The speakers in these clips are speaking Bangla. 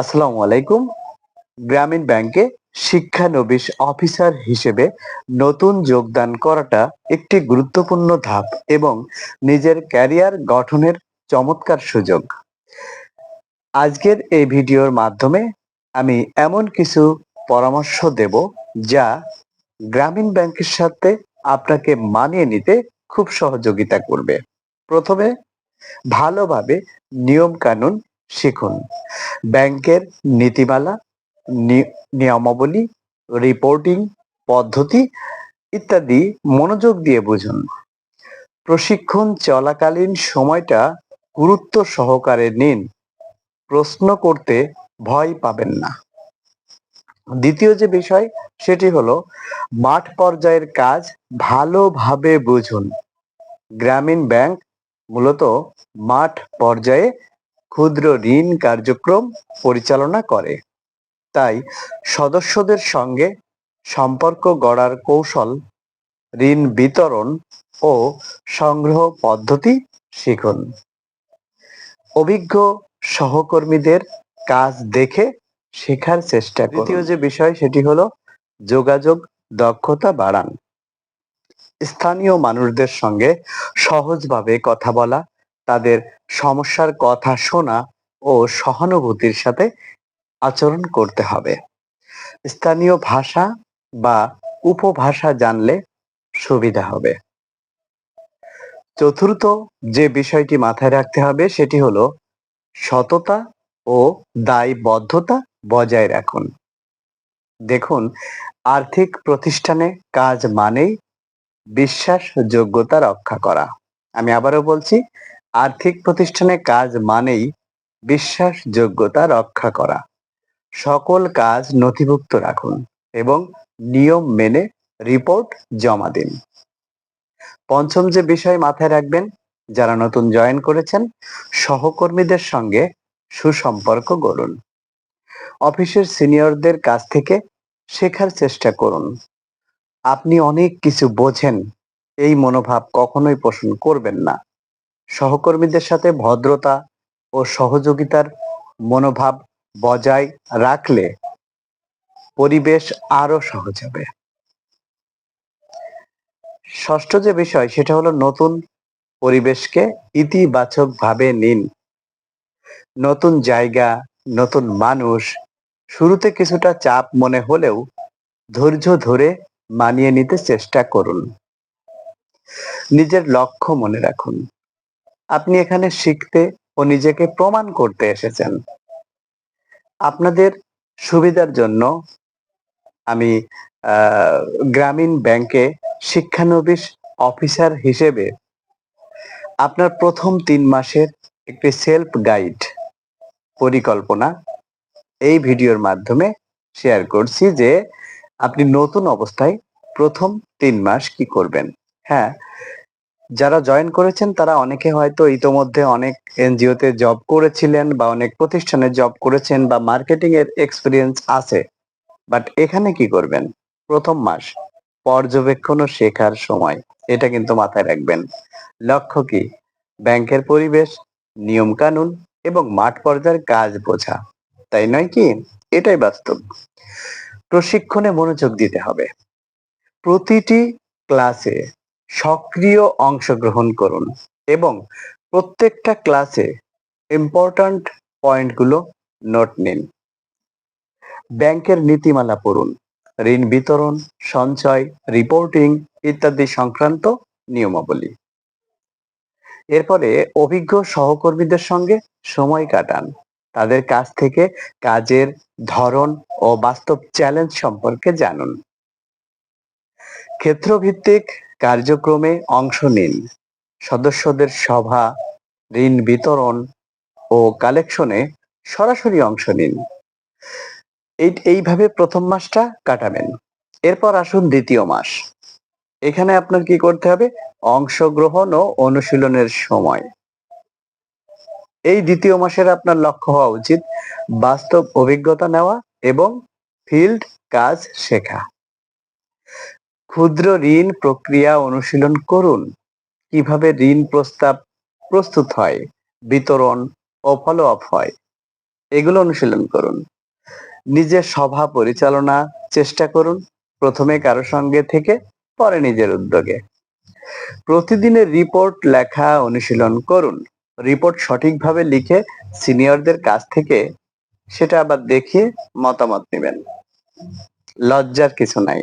আসসালামু আলাইকুম। গ্রামীণ ব্যাংকে শিক্ষানবিশ অফিসার হিসেবে নতুন যোগদান করাটা একটি গুরুত্বপূর্ণ ধাপ এবং নিজের ক্যারিয়ার গঠনের চমৎকার সুযোগ। আজকের এই ভিডিওর মাধ্যমে আমি এমন কিছু পরামর্শ দেব যা গ্রামীণ ব্যাংকের সাথে আপনাকে মানিয়ে নিতে খুব সহযোগিতা করবে। প্রথমে, ভালোভাবে নিয়ম কানুন শিখুন। ব্যাংকের নীতিমালা নিয়মাবলী রিপোর্টিং পদ্ধতি ইত্যাদি মনোযোগ দিয়ে বুঝুন। প্রশিক্ষণ চলাকালীন সময়টা গুরুত্ব সহকারে নিন। প্রশ্ন করতে ভয় পাবেন না। দ্বিতীয় যে বিষয়, সেটি হলো মাঠ পর্যায়ের কাজ ভালোভাবে বুঝুন। গ্রামীণ ব্যাংক মূলত মাঠ পর্যায়ে ক্ষুদ্র ঋণ কার্যক্রম পরিচালনা করে। তাই সদস্যদের সঙ্গে সম্পর্ক গড়ার কৌশল, ঋণ বিতরণ ও সংগ্রহ পদ্ধতি শিখুন। অভিজ্ঞ সহকর্মীদের কাজ দেখে শেখার চেষ্টা করুন। দ্বিতীয় যে বিষয়, সেটি হলো যোগাযোগ দক্ষতা বাড়ান। স্থানীয় মানুষদের সঙ্গে সহজভাবে কথা বলা তাদের সমস্যার কথা শোনা ও সহানুভূতির সাথে আচরণ করতে হবে। স্থানীয় ভাষা বা উপভাষা জানলে সুবিধা হবে। চতুর্থ যে বিষয়টি মাথায় রাখতে হবে সেটি হলো সততা ও দায়বদ্ধতা বজায় রাখুন। দেখুন, আর্থিক প্রতিষ্ঠানে কাজ মানেই বিশ্বাসযোগ্যতা রক্ষা করা। আমি আবারও বলছি আর্থিক প্রতিষ্ঠানে কাজ মানেই বিশ্বাসযোগ্যতা রক্ষা করা। সকল কাজ নথিভুক্ত রাখুন এবং নিয়ম মেনে রিপোর্ট জমা দিন। পঞ্চম যে বিষয় মাথায় রাখবেন, যারা নতুন জয়েন করেছেন, সহকর্মীদের সঙ্গে সুসম্পর্ক গড়ুন। অফিসের সিনিয়রদের কাছ থেকে শেখার চেষ্টা করুন। আপনি অনেক কিছু বোঝেন, এই মনোভাব কখনোই পোষণ করবেন না। সহকর্মীদের সাথে ভদ্রতা ও সহযোগিতার মনোভাব বজায় রাখলে পরিবেশ আরও সহজ হবে। ষষ্ঠ যে বিষয়, সেটা হলো নতুন পরিবেশকে ইতিবাচক ভাবে নিন। নতুন জায়গা, নতুন মানুষ, শুরুতে কিছুটা চাপ মনে হলেও ধৈর্য ধরে মানিয়ে নিতে চেষ্টা করুন। নিজের লক্ষ্য মনে রাখুন। আপনি এখানে শিখতে ও নিজেকে প্রমাণ করতে এসেছেন। আপনাদের সুবিধার জন্য আমি গ্রামীণ ব্যাংকে শিক্ষানবিশ অফিসার হিসেবে আপনার প্রথম তিন মাসের একটি সেলফ গাইড পরিকল্পনা এই ভিডিওর মাধ্যমে শেয়ার করছি যে আপনি নতুন অবস্থায় প্রথম তিন মাস কি করবেন। হ্যাঁ যারা জয়েন করেছেন, তারা অনেকে হয়তো ইতোমধ্যে অনেক এনজিওতে জব করেছিলেন বা অনেক প্রতিষ্ঠানে জব করেছেন বা মার্কেটিং এর এক্সপিরিয়েন্স আছে। বাট এখানে কি করবেন? প্রথম মাস, পর্যবেক্ষণ ও শেখার সময়। এটা কিন্তু মাথায় রাখবেন। লক্ষ্য কি? ব্যাংকের পরিবেশ নিয়ম কানুন এবং মাঠ পর্যায়ের কাজ বোঝা। তাই নয় কি? এটাই বাস্তব। প্রশিক্ষণে মনোযোগ দিতে হবে। প্রতিটি ক্লাসে সক্রিয় অংশগ্রহণ করুন এবং প্রত্যেকটা ক্লাসে ইম্পর্ট্যান্ট পয়েন্টগুলো নোট নিন। ব্যাংকের নীতিমালা পড়ুন, ঋণ বিতরণ, সঞ্চয় রিপোর্টিং ইত্যাদি সংক্রান্ত নিয়মাবলী। এরপরে অভিজ্ঞ সহকর্মীদের সঙ্গে সময় কাটান। তাদের কাছ থেকে কাজের ধরন ও বাস্তব চ্যালেঞ্জ সম্পর্কে জানুন। ক্ষেত্রভিত্তিক কার্যক্রমে অংশ নিন। সদস্যদের সভা, ঋণ বিতরণ ও কালেকশনে সরাসরি অংশ নিন। এই, এইভাবে প্রথম মাসটা কাটাবেন। এরপর আসুন দ্বিতীয় মাস। এখানে আপনার কি করতে হবে? অংশগ্রহণ ও অনুশীলনের সময়। এই দ্বিতীয় মাসের আপনার লক্ষ্য হওয়া উচিত। বাস্তব অভিজ্ঞতা নেওয়া এবং ফিল্ড কাজ শেখা। ক্ষুদ্র ঋণ প্রক্রিয়া অনুশীলন করুন। কীভাবে ঋণ প্রস্তাব প্রস্তুত হয়, বিতরণ ও ফলো আপ হয়, এগুলো অনুশীলন করুন। নিজের সভা পরিচালনা চেষ্টা করুন, প্রথমে কারও সঙ্গে থেকে পরে নিজের উদ্যোগে। প্রতিদিনের রিপোর্ট লেখা অনুশীলন করুন। রিপোর্ট সঠিকভাবে লিখে সিনিয়রদের কাছ থেকে সেটা আবার দেখিয়ে মতামত নেবেন। লজ্জার কিছু নাই।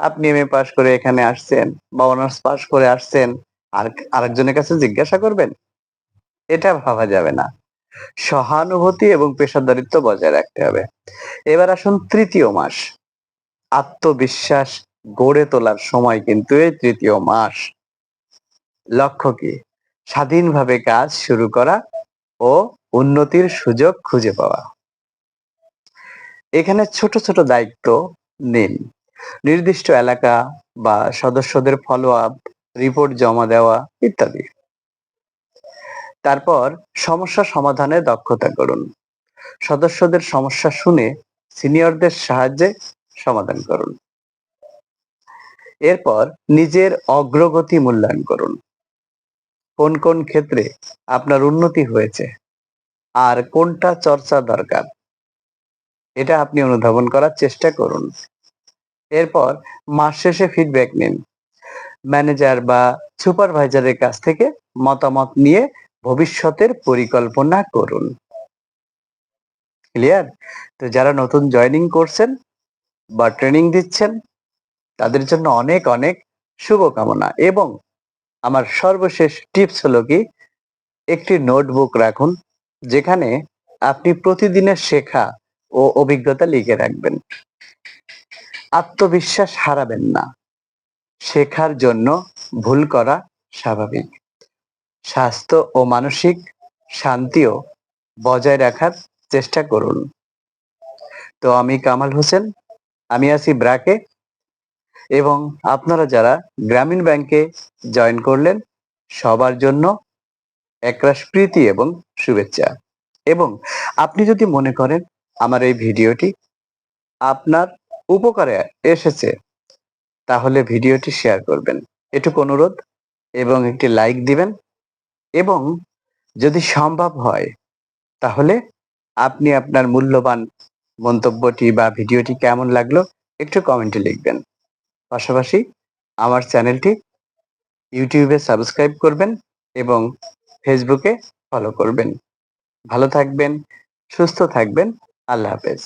আপনি এমএ পাশ করে এখানে আসছেন বা অনার্স পাশ করে আসছেন, আর আরেকজনের কাছে জিজ্ঞাসা করবেন, এটা ভাবা যাবে না। সহানুভূতি এবং পেশাদারিত্ব বজায় রাখতে হবে। এবার আসুন তৃতীয় মাস। আত্মবিশ্বাস গড়ে তোলার সময় কিন্তু এই তৃতীয় মাস। লক্ষ্য কি? স্বাধীনভাবে কাজ শুরু করা ও উন্নতির সুযোগ খুঁজে পাওয়া। এখানে ছোট ছোট দায়িত্ব নিন। নির্দিষ্ট এলাকা বা সদস্যদের ফলো আপ রিপোর্ট জমা দেওয়া ইত্যাদি। তারপর সমস্যা সমাধানে দক্ষতা করুন সদস্যদের সমস্যা শুনে সিনিয়রদের সাহায্যে সমাধান করুন। এরপর নিজের অগ্রগতি মূল্যায়ন করুন। কোন কোন ক্ষেত্রে আপনার উন্নতি হয়েছে? আর কোনটা চর্চা দরকার? এটা আপনি অনুধাবন করার চেষ্টা করুন। এরপর মাস শেষে ফিডব্যাক নিন। ম্যানেজার বা সুপারভাইজারের কাছ থেকে মতামত নিয়ে ভবিষ্যতের পরিকল্পনা করুন। ক্লিয়ার তো যারা নতুন জয়েনিং করছেন বা ট্রেনিং দিচ্ছেন, তাদের জন্য অনেক অনেক শুভকামনা এবং আমার সর্বশেষ টিপস হলো কি, একটি নোটবুক রাখুন, যেখানে আপনি প্রতিদিনের শেখা ও অভিজ্ঞতা লিখে রাখবেন। আত্মবিশ্বাস হারাবেন না। শেখার জন্য ভুল করা স্বাভাবিক। স্বাস্থ্য ও মানসিক শান্তিও বজায় রাখার চেষ্টা করুন। তো আমি কামাল হোসেন, আমি আছি ব্রাকে এবং আপনারা যারা গ্রামীণ ব্যাংকে জয়েন করলেন, সবার জন্য একরাশ প্রীতি এবং শুভেচ্ছা। এবং আপনি যদি মনে করেন, আমার এই ভিডিওটি আপনার উপকারে এসেছে, তাহলে ভিডিওটি শেয়ার করবেন। এটুকু অনুরোধ এবং একটি লাইক দিবেন এবং যদি সম্ভব হয়, তাহলে আপনি আপনার মূল্যবান মন্তব্যটি বা ভিডিওটি কেমন লাগল একটু কমেন্টে লিখবেন। পাশাপাশি আমার চ্যানেলটি ইউটিউবে সাবস্ক্রাইব করবেন এবং ফেসবুকে ফলো করবেন। ভালো থাকবেন, সুস্থ থাকবেন, আল্লাহ হাফেজ।